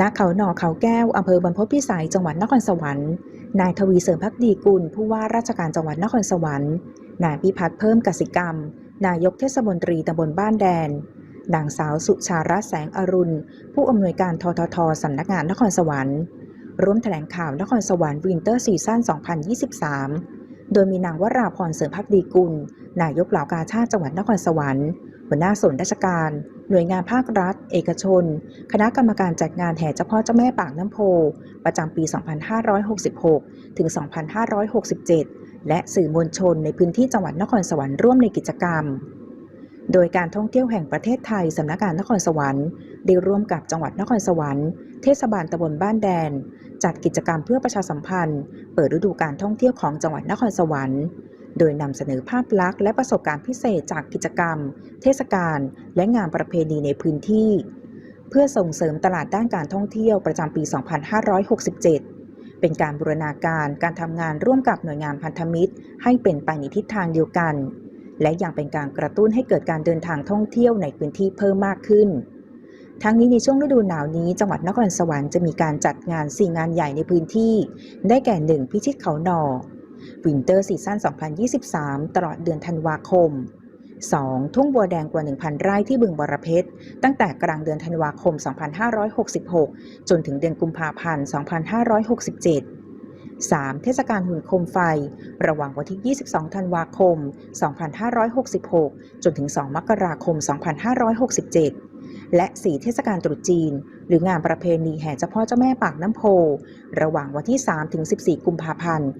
ณเขาหนอเขาแก้ว อำเภอบรรพตพิสัย จังหวัดนครสวรรค์ นายทวีเสริมพักดีกุล ผู้ว่าราชการจังหวัดนครสวรรค์ นายพิพัฒน์เพิ่มกสิกรรม นายกเทศมนตรีตำบลบ้านแดน นางสาวสุชารัตแสงอรุณ ผู้อำนวยการทททสำนักงานนครสวรรค์ ร่วมแถลงข่าวนครสวรรค์วินเตอร์ซีซั่น 2023 โดยมีนางวราพรเสริมพักดีกุล นายกเหล่ากาชาติจังหวัดนครสวรรค์ หัวหน้าส่วนราชการ หน่วยงานภาครัฐ เอกชน คณะกรรมการจัดงานแห่เจ้าพ่อเจ้าแม่ปากน้ำโพ ประจำปี 2566 ถึง 2567 และสื่อมวลชนในพื้นที่จังหวัดนครสวรรค์ร่วมในกิจกรรม โดยการท่องเที่ยวแห่งประเทศไทยสำนักงานนครสวรรค์ได้ร่วมกับจังหวัดนครสวรรค์ เทศบาลตำบลบ้านแดน จัดกิจกรรมเพื่อประชาสัมพันธ์ เปิดฤดูการท่องเที่ยวของจังหวัดนครสวรรค์ โดยนำเสนอภาพลักษณ์และประสบการณ์พิเศษจากกิจกรรม เทศกาล และงานประเพณีในพื้นที่ เพื่อส่งเสริมตลาดด้านการท่องเที่ยวประจำปี 2567 เป็นการบูรณาการการทำงานร่วมกับหน่วยงานพันธมิตร ให้เป็นไปในทิศทางเดียวกัน และยังเป็นการกระตุ้นให้เกิดการเดินทางท่องเที่ยวในพื้นที่เพิ่มมากขึ้นทั้งนี้ในช่วงฤดูหนาวนี้จังหวัดนครสวรรค์จะมีการจัดงาน4งานใหญ่ในพื้นที่ ได้แก่ 1. พิชิตเขาหนอ วินเตอร์ซีซั่น2023 ตลอดเดือนธันวาคม 2. ทุ่งบัวแดงกว่า 1,000 ไร่ที่บึงบรเพชร ตั้งแต่กลางเดือนธันวาคม 2566 จนถึงเดือนกุมภาพันธ์ 2567 3. เทศกาลหุ่นโคมไฟ ระหว่างวันที่ 22 ธันวาคม 2566 จนถึง 2 มกราคม 2567 และ4เทศกาลตรุษจีน หรืองานประเพณีแห่เจ้าพ่อเจ้าแม่ปากน้ำโพ ระหว่างวันที่ 3 ถึง 14 กุมภาพันธ์ 2567